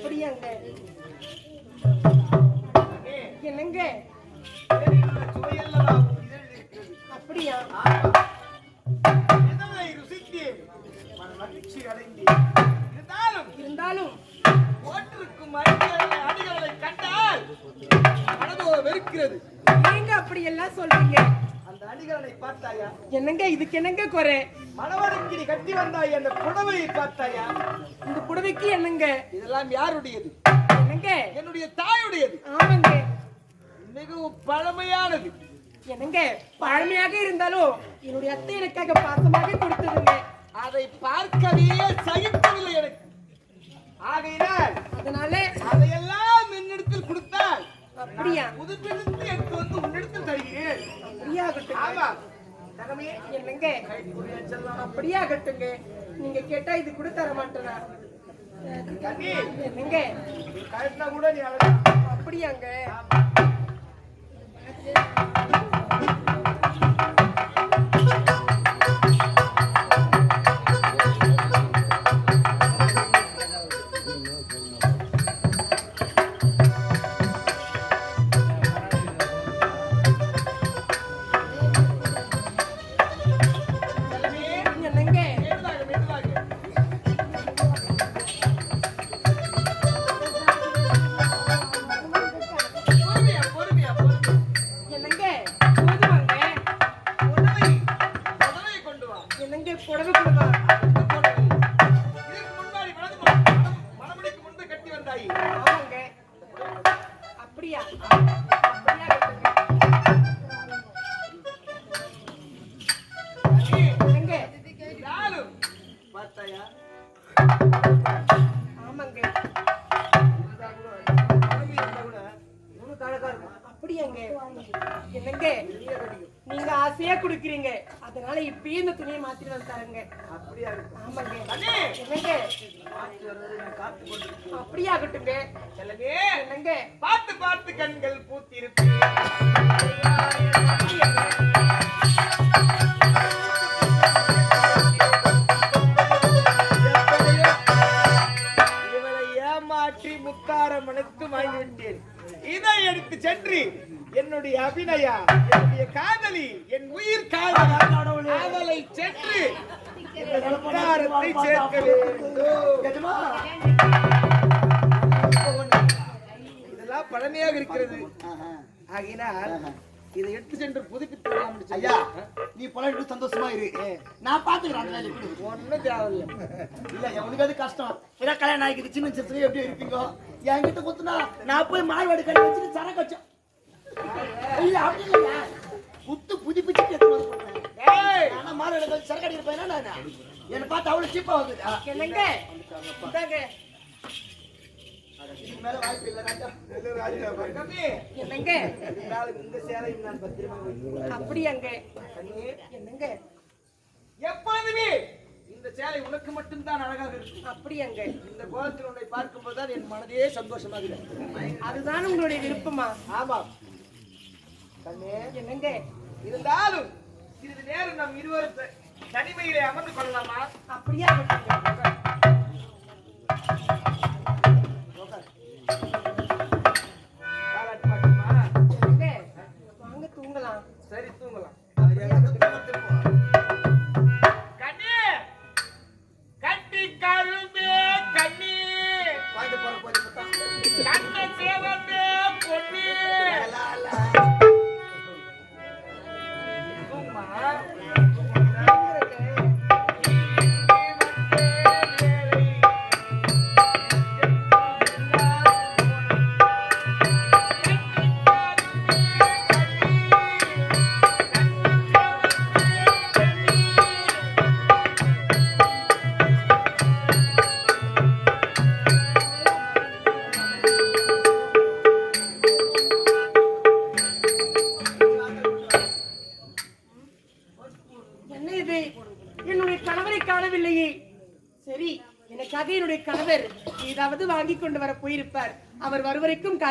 அப்படியாங்க என்னங்க. அப்படியா. இருந்தாலும் அடிகளை அடிகளை கண்டால் மனதோ வெறுக்கிறது நீங்க அப்படி எல்லாம் சொல்றீங்க அந்த அடிகளை பார்த்தாயா? என்னங்க இதுக்கு என்னங்க குறை? மணவரைக்கு நீ கட்டி வந்தாய் அந்த புடவையை பார்த்தாயா? இந்த புடவைக்கு என்னங்க? இதெல்லாம் யாருடையது? என்னங்க? என்னுடைய தாயுடையது. ஆமாங்க. மிகவும் பழமையானது. என்னங்க பழமையாக இருந்தாலும் என்னுடைய அத்தை எனக்காக பாசமாக கொடுத்ததுங்க. அதை பார்க்கவே சகிக்கவில்லை எனக்கு. ஆகையினால் அதனால அதையெல்லாம் என்னிடத்தில் கொடுத்தால் அப்படியா? புதுப்பிலிருந்து எடுத்து வந்து உன்னிடத்தில் தருகிறேன். அப்படியாகட்டும் தகமே என்னங்க அப்படியாகட்டுங்க. நீங்க கேட்டா இது கூட தர மாட்டேனா என்னங்க கூட அப்படியாங்க. என்னங்க? நீங்க ஆசையா குடுக்குறீங்க. அதனால இப்பயே இந்த துணியை மாத்திட்டு வந்து தரேங்க. அப்படியா ஆமாங்க. என்னங்க? அப்படியாகட்டுங்க. செல்லமே! என்னங்க? பார்த்து பார்த்து கண்கள் பூத்திருப்பேன் இவளை ஏமாற்றி முத்தாரம் அனைத்து வாங்கிவிட்டேன். இதை எடுத்து சென்று என்னுடைய அபிநயா என்னுடைய காதலி என் உயிர் காதல் அவளை சென்று சேர்க்க இதெல்லாம் பழமையாக இருக்கிறது. ஆகினால் இதை எடுத்து சென்று புதுப்பித்து ஐயா நீ பழகிட்டு சந்தோஷமா இரு. நான் பாத்துக்கிறேன். ஒண்ணும் தேவையில்லை. இல்ல உனக்கு அது கஷ்டம்? ஏன்னா கல்யாணம் ஆகிக்குது. சின்ன சிறுத்துல எப்படி இருப்பீங்க? என்கிட்ட குத்துனா நான் போய் மார்வாடி கடை வச்சுட்டு சரக்கு வச்சேன். இல்ல அப்படி இல்லையா? குத்து மார்வாடி வச்சு சரக்கு அடிக்கிறப்ப என்ன நான் என்னை? பார்த்து அவ்வளவு சீப்பா வந்துதா. என்னங்க இல்லை எப்பொழுதுமே இந்த சேலை உனக்கு மட்டும்தான் அழகாக இருக்கும். அப்படியாங்க. இந்த கோலத்தில் உன்னை பார்க்கும்போது தான் என் மனதே சந்தோஷமாக அதுதான் உங்களுடைய விருப்பமா? ஆமாம். என்னங்க இருந்தாலும் சிறிது நேரம் நம் இருவரும் தனிமையிலே அமர்ந்து கொள்ளலாமா? அப்படியே.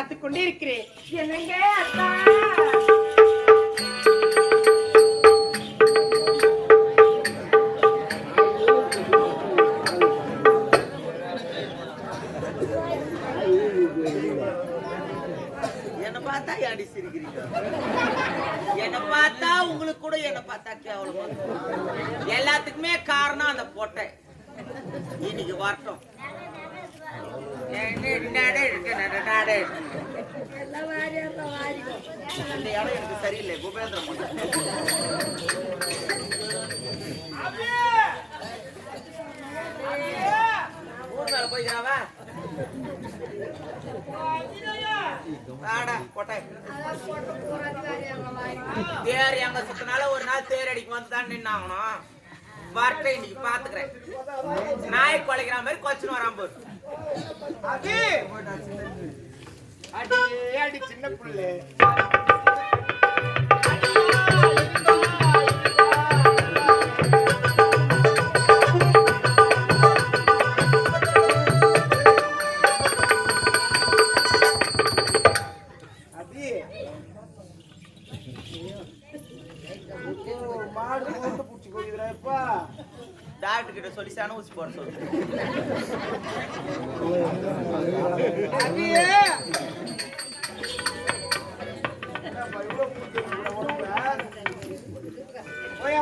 பார்த்து கொண்டிருக்கிறேன் தேர் எங்க சுத்தினால ஒரு நாள் தேர் அடிக்கும் வந்து தான் நின்று ஆகணும் வரட்டை இன்னைக்கு பாத்துக்கிறேன். நாய் குலைக்கிற மாதிரி கொச்சின் வராம போது அடி அடி சின்ன பிள்ளை.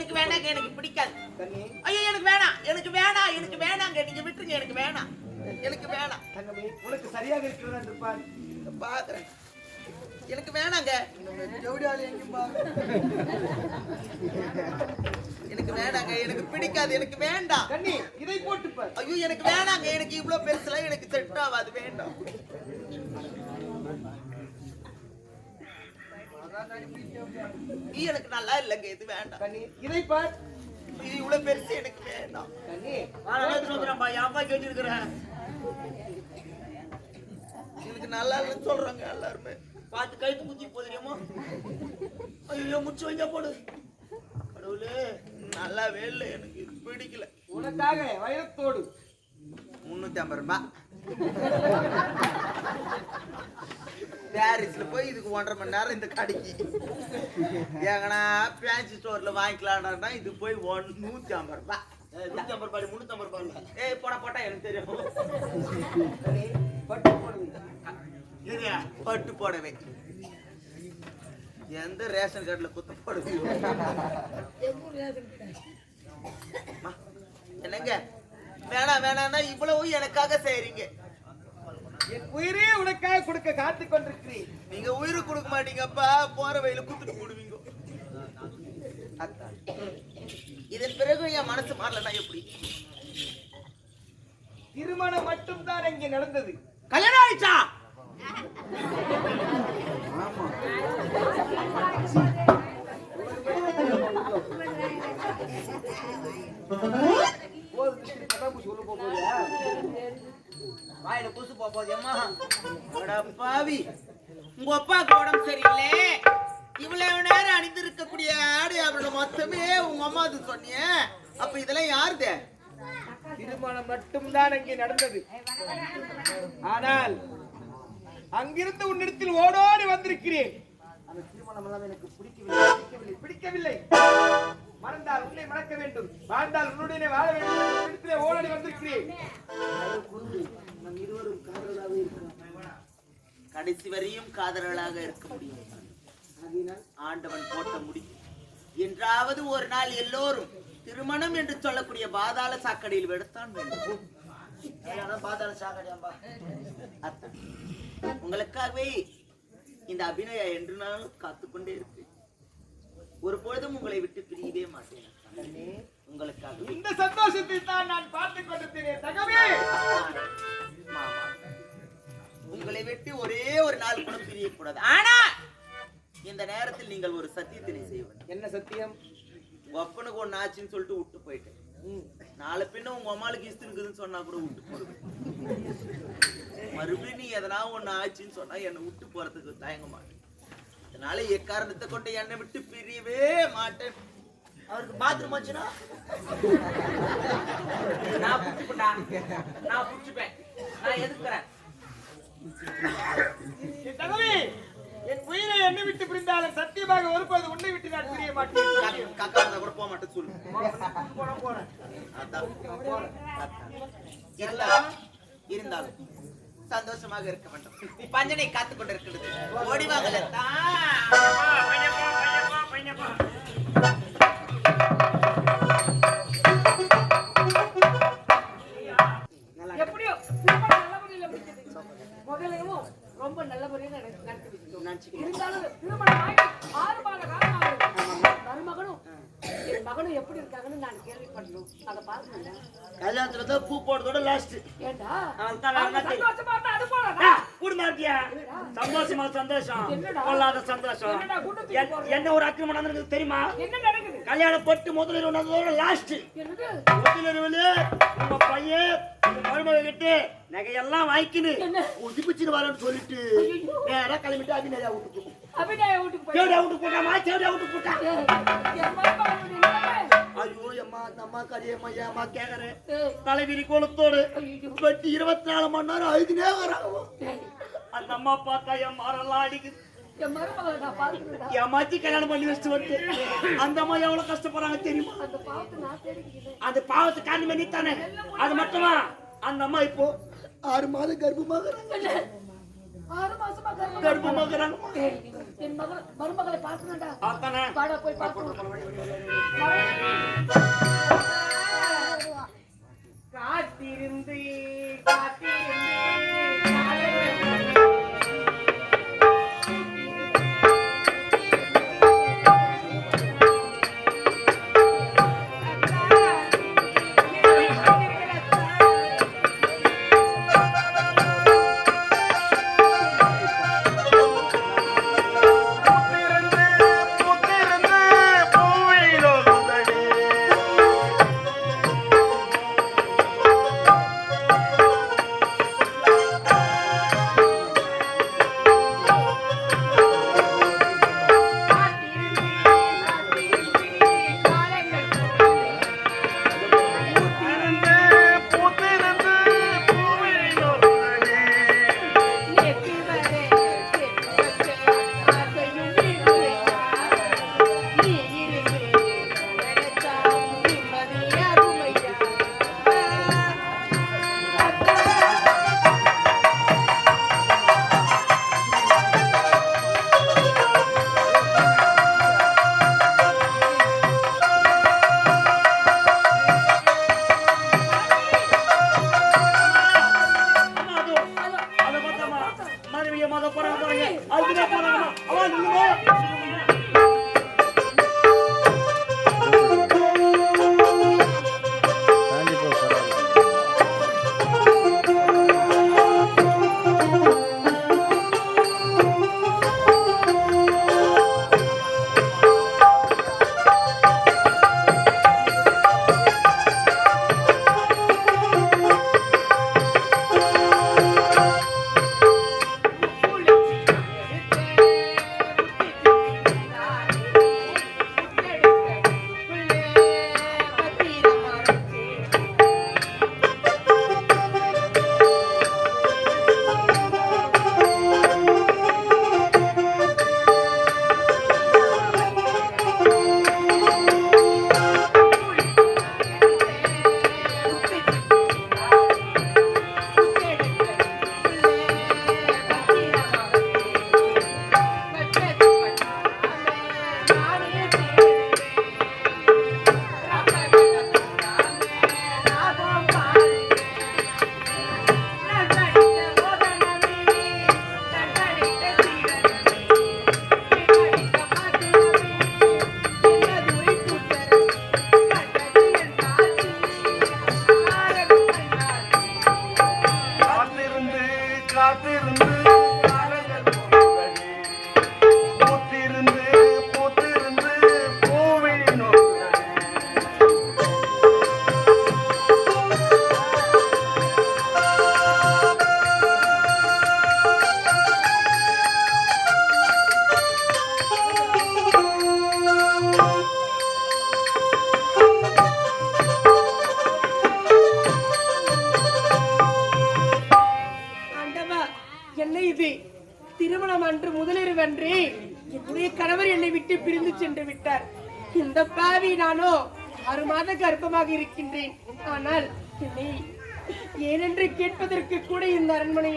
எனக்கு வேணாங்க எனக்கு பிடிக்காது. ஐயோ எனக்கு வேணாம் எனக்கு வேணாம் எனக்கு வேணாங்க நீங்க விட்டுருங்க எனக்கு வேணாம். எனக்கு வேணாம். தங்கமே உனக்கு சரியாக இருக்கிறதா பார். பாக்குறேன். எனக்கு வேணாங்க. எனக்கு வேணாங்க எனக்கு பிடிக்காது எனக்கு வேண்டாம். கண்ணி இதை போட்டு பார் ஐயோ எனக்கு வேணாங்க எனக்கு இவ்வளவு பெருசுலாம் எனக்கு செட் ஆகாது வேண்டாம். ஐயோ, எனக்கு நல்லா இல்லைங்க இது வேண்டாம். இதை பார். ஐயோ, இவ்வளவு பெருசு எனக்கு வேண்டாம். கண்ணி எனக்கு நல்லா இல்லைன்னு சொல்றாங்க எல்லாருமே. பார்த்து கைத்து குத்தி போதுரியமோ ஐயோ முச்சு வைங்க போடு. கடவுளே நல்லாவே இல்லை எனக்கு இது பிடிக்கல. உனக்காக வயலத்தோடு முன்னூத்தி ஐம்பது ரூபாய். பாரிஸ்ல போய் இதுக்கு ஒன்றரை மணி நேரம் இந்த கடைக்கு. எங்கனா ஃபேன்சி ஸ்டோர்ல வாங்கிக்கலாம்னா இது போய் ஒன் நூத்தி ஐம்பது ரூபாய் நூத்தி ஐம்பது ரூபாய் முன்னூத்தி ஐம்பது ரூபாய் ஏய் போடா போட்டா எனக்கு தெரியும். பட்டு இது பட்டு போடவே. எந்த ரேஷன் கார்டுல குத்த போடுவீங்க அம்மா, என்னங்க? வேணாம் வேணாம்னா இவ்வளவு எனக்காக செய்றீங்க. என் உயிரே உனக்காக கொடுக்க காத்துக் கொண்டிருக்கிறேன். நீங்க உயிரை கொடுக்க மாட்டீங்கப்பா போற வழியில குத்துட்டு போடுவீங்க. இதன் பிறகு என் மனசு மாறலன்னா எப்படி? திருமணம் மட்டும்தான் இங்கே நடந்தது. கல்யாணம் ஆயிடுச்சா? போதும் திருப்பி பட்டாம்பூச்சி உள்ள போக போறியா வாயில புசு போகுது அம்மா பாவி உங்க அப்பாவுக்கு உடம்பு சரியில்லை இவ்வளவு நேரம் அணிந்திருக்கக்கூடிய ஆடை அவரோட மொத்தமே உங்க அம்மா அது சொன்னியே அப்ப இதெல்லாம் யாருது திருமணம் மட்டும்தான் அங்கே நடந்தது. ஆனால் அங்கிருந்து உன்னிடத்தில் ஓடோடி வந்திருக்கிறேன். அந்த திருமணம் எல்லாம் எனக்கு பிடிக்கவில்லை பிடிக்கவில்லை பிடிக்கவில்லை. மறந்தால் உன்னை மறக்க வேண்டும். வாழ்ந்தால் உன்னுடனே வாழ வேண்டும். இடத்திலே ஓடோடி வந்திருக்கிறேன். நம் இருவரும் காதலாக இருக்கிறோம் கடைசி வரையும் காதலர்களாக இருக்க முடியும். ஆகையினால் ஆண்டவன் போட்ட முடி என்றாவது ஒரு நாள் எல்லோரும் திருமணம் என்று சொல்லக்கூடிய பாதாள சாக்கடையில் வெடுத்தான் வேண்டும். பாதாள சாக்கடையாம்பா அத்தான். உங்களுக்காகவே இந்த அபிநயா என்று நான் காத்துக்கொண்டே இருப்பேன் ஒரு பொழுதும் உங்களை விட்டு பிரியவே மாட்டேன் உங்களுக்காகவே இந்த சந்தோஷத்தை தான் நான் பார்த்துக் கொண்டிருக்கிறேன் தகவே உங்களை விட்டு ஒரே ஒரு நாள் கூட பிரியக்கூடாது. ஆனா இந்த நேரத்தில் நீங்கள் ஒரு சத்தியத்தினை செய்வது என்ன சத்தியம்? உங்க அப்பனுக்கு ஒண்ணு ஆச்சுன்னு சொல்லிட்டு விட்டு போயிட்டேன். நாளை பின்ன உங்க அம்மாளுக்கு இஸ்து இருக்குதுன்னு சொன்னா கூட விட்டு போடுவேன். மறுபடியும் நீ எதனா ஒண்ணு ஆச்சுன்னு சொன்னா என்னை விட்டு போறதுக்கு தயங்க மாட்டேன் அதனால எக்காரணத்தை கொண்டு என்னை விட்டு பிரியவே மாட்டேன். அவருக்கு பாத்ரூம் வச்சுனா நான் புடிச்சுப்பேன்டா. நான் புடிச்சுப்பேன் நான் எதுக்குறேன்? என் உயிரை என்னை விட்டு பிரிந்தாலும் சத்தியமாக ஒருபோது உன்னை விட்டு நான் பிரிய மாட்டேன். காக்கா இருந்தா கூட போக மாட்டேன்னு சொல்லு. போறேன் போறேன். இருந்தாலும் இருந்தாலும் சந்தோஷமாக இருக்க வேண்டும். பஞ்சனை காத்து கொண்டு இருக்கிறது ஓடி வாங்கல எப்படியோ முதலையும் ரொம்ப நல்ல முறையில் நடத்தி. இருந்தாலும் திருமணம் ஆறு மாத காலம் மகனும் எப்படி இருக்காங்கன்னு நான் கேள்விப்பட்டணும் அதை பார்க்கணும்ல கல்யாணத்துல தான் பூ போடுறதோட லாஸ்ட் ஏண்டா? இருந்தா அது போலடா கூடு மாட்டியா? சந்தோஷமா சந்தோஷம்? கொள்ளாத சந்தோஷம்? என்ன ஒரு அக்கிரமம் நடந்திருக்கு தெரியுமா? என்ன நடக்குது? கல்யாணம் பட்டு முதலில் ஒன்றதோட லாஸ்ட் முதலிரவுல உங்க பையன் உங்க மருமக கிட்ட நகையெல்லாம் வாங்கிக்கின்னு என்ன? உதிப்பிச்சுட்டு வரேன்னு சொல்லிட்டு ஐயோ. நேரா கிளம்பிட்டு அபிநயா வீட்டுக்கு தேவடியா வீட்டுக்கு போட்டாமா தேவடியா வீட்டுக்கு போட்டா. ஐயோ அம்மா அந்த அம்மா கரியம்மா ஏம்மா கேக்குறேன் தலைவிரி கோலத்தோடு. வெட்டி இருபத்தி நாலு மணி நேரம் வராங்க ஏய், அந்த அம்மா பார்த்தா என் மாரெல்லாம் அடிக்குது. கல்யாணம் பண்ணி வச்சுட்டு வந்து அந்த அம்மா எவ்வளவு கஷ்டப்படுறாங்க தெரியுமா? அந்த பாவத்தை அந்த காரணமே நீ தானே அது மட்டுமா? அந்த அம்மா இப்போ ஆறு மாதம் கர்ப்பமாக ஆறு மாசமா கர்ப்பமா ஏய், என் மகள் மருமகளை பார்க்கணும்டா. அதானே வாடா போய் பார்க்கணும்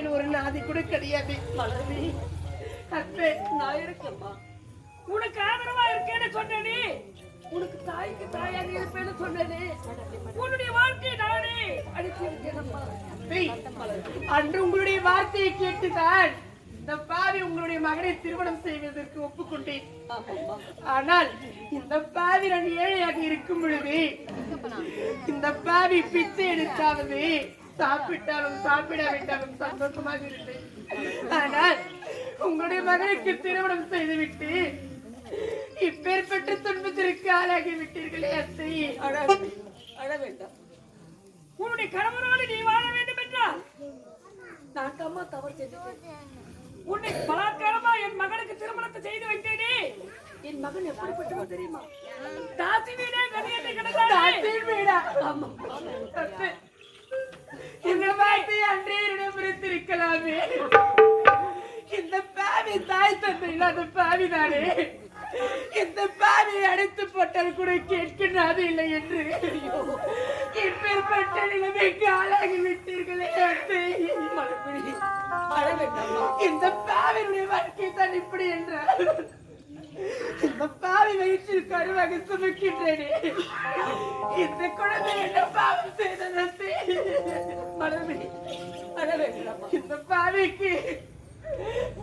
அரண்மனையில் ஒரு நாதி கூட கிடையாது மலர்வி அற்பே நான் இருக்கேன்ப்பா உனக்கு ஆதரவா இருக்கேன்னு சொன்னேனே. உனக்கு தாய்க்கு தாயாக இருப்பேன்னு சொன்னேனே. உன்னுடைய வாழ்க்கையை நானே அடிச்சு இருக்கேனப்பா அத்தை, அன்று உங்களுடைய வார்த்தையை கேட்டுதான் இந்த பாவி உங்களுடைய மகனை திருமணம் செய்வதற்கு ஒப்புக்கொண்டேன். ஆனால் இந்த பாவி நான் ஏழையாக இருக்கும் பொழுது இந்த பாவி பிச்சை எடுத்தாவது சாப்பிட்டாலும் சாப்பிடாவிட்டாலும் சந்தோஷமாக இருந்தேன். ஆனால் உங்களுடைய மகனுக்கு திருமணம் செய்துவிட்டு இப்பேற்பட்ட துன்பத்திற்கு ஆளாகி விட்டீர்களே அத்தை அழ வேண்டாம். உன்னுடைய கணவரோடு நீ வாழ வேண்டும் என்றால் நான் அம்மா தவறு செஞ்சுட்டேன் உன்னை பலாத்காரமா என் மகனுக்கு திருமணத்தை செய்து வைத்தேனே. என் மகன் எப்படிப்பட்டவன் தெரியுமா? தாசி வீடே கதையத்தை தாத்தின் வீடா? அத்தை, இந்த வார்த்தை அன்றே என்னிடம் இருந்திருக்கலாமே இந்த பாவி பாவி தாய் தந்தை இல்லாத பாவி தானே. இந்த பாவியை அடைத்து போட்டால் கூட கேட்கின்றது இல்லை என்று. ஐயோ, இப்பேற்பட்ட நிலைமைக்கு ஆளாகி விட்டீர்களே அத்தை. இந்த பாவியுடைய வாழ்க்கை தான் இப்படி என்றார் இந்த பாவி வயிற்றில் கருவாக சுமக்கின்றேனே. இந்த குழந்தை என்ன பாவம் செய்ததே இந்த பாவிக்கு.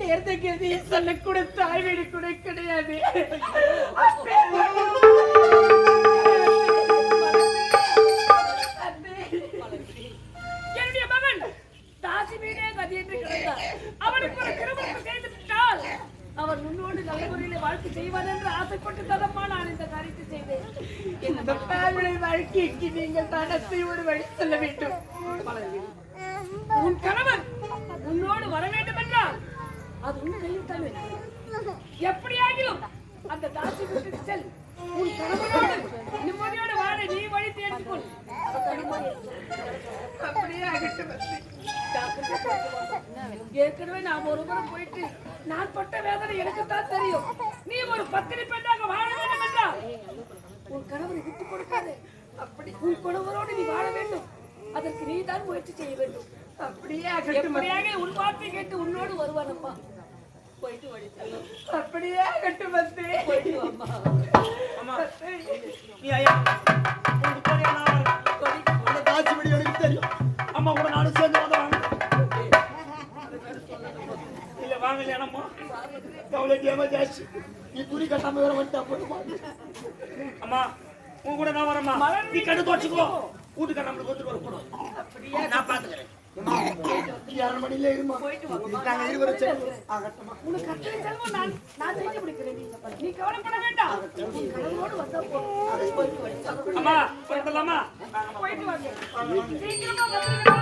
நேர்ந்த கதியை சொல்லக்கூட தாய் வீடு கூட கிடையாது. என்னுடைய மகன் தாசி வீடே கதி என்று கிடந்தார். அவனுக்கு ஒரு திருமணம் செய்து விட்டால் அவர் முன்னோடு நல்ல முறையில் வாழ்க்கை செய்வார் என்று ஆசைப்பட்டு தரமா நான் இந்த காரியத்தை செய்தேன். இந்த பாவியுடைய வாழ்க்கைக்கு நீங்கள் தனத்தை ஒரு வழி சொல்ல வேண்டும். உன் கணவன் உன்னோடு வர வேண்டும் என்றால் அது உன் கையில் தான் எப்படியாகிலும் அந்த தாசி வீட்டுக்கு செல். உன் கணவனோடு நிம்மதியோடு வாழ நீ வழி தேடிக்கொள். அப்படியே ஆகட்டும் ஏற்கனவே நான் ஒரு முறை போயிட்டு நான் பட்ட வேதனை எனக்குத்தான் தெரியும். நீ ஒரு பத்திரி பெண்ணாக வாழ வேண்டும் என்றால் உன் கணவரை விட்டு கொடுக்காதே. அப்படி உன் கணவரோடு நீ வாழ வேண்டும். அதற்கு நீ தான் முயற்சி செய்ய வேண்டும். அப்படியே. எப்படியாக உன் வார்த்தை கேட்டு உன்னோடு வருவானப்பா? போயிட்டு வழி. அப்படியே ஆகட்டும் அத்தை. போயிட்டு வாம்மா. அத்தை. நீ ஐயா தெரியும்? அம்மா கூட நானும் சேர்ந்து இல்ல வாங்கலையா அம்மா? கவலை கேம ஜாஸ்தி. நீ துணி கட்டாம வேற வந்துட்டா போதுமா? அம்மா உன் கூட நான் வரேம்மா. நீ கண்டு தோச்சுக்கோ வீட்டு கட்டாம கொடுத்துட்டு வரக்கூடாது. நான் பாத்துக்கிறேன் இரண்டு போயிட்டு வழி போயிட்டு வாங்க சீக்கிரமா வந்துருங்கம்மா.